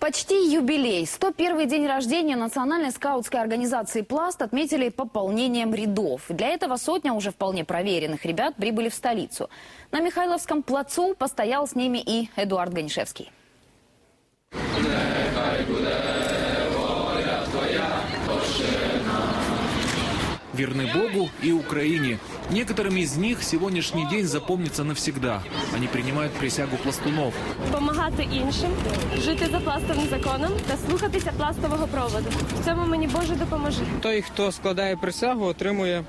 Почти юбилей. 101 день рождения национальной скаутской организации «Пласт» отметили пополнением рядов. Для этого сотня уже вполне проверенных ребят прибыли в столицу. На Михайловском плацу постоял с ними и Эдуард Ганишевский. Верны Богу и Украине. Некоторым из них сегодняшний день запомнится навсегда. Они принимают присягу пластунов. допомагати іншим, жити за пластовим законом та слухатися пластового проводу. В цьому мені Боже допоможи. Той, хто складає присягу, отримує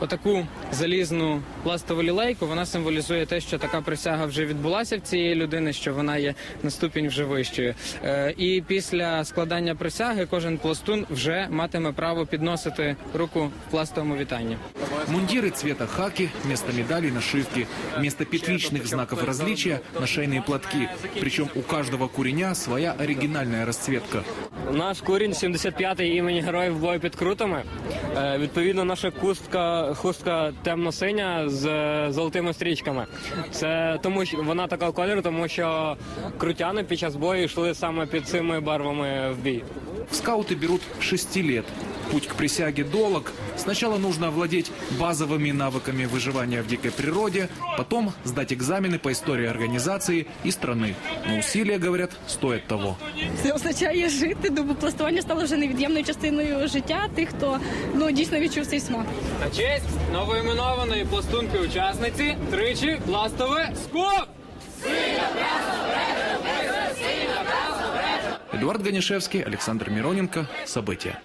отаку залізну пластову лілейку. Вона символізує те, що така присяга вже відбулася в цієї людини, що вона є на ступінь вже вищою. Е, і після складання присяги кожен пластун вже матиме право підносити руку в пластовому вітанні. Мундиры цвета хаки, вместо медалей нашивки, вместо петличных знаков различия нашейные платки. Причем у каждого куреня своя оригинальная расцветка. наш курінь 75-й імені героїв бою під крутами. Е, відповідно, наша хустка, хустка темно-синя з е, золотими стрічками. Це тому, що вона така кольору, тому що крутяни під час бою йшли саме під цими барвами в бій. В скауты берут с 6 лет. Путь к присяге долг. Сначала нужно овладеть базовыми навыками выживания в дикой природе, потом сдать экзамены по истории организации и страны. Но усилия, говорят, стоят того. Це означає жити, бо пластування стало вже невід'ємною частиною життя тих, хто ну дійсно відчув цей смак. На честь новоіменованої пластунки учасниці тричі пластове скоп! Эдуард Ганишевский, Александр Мироненко. События.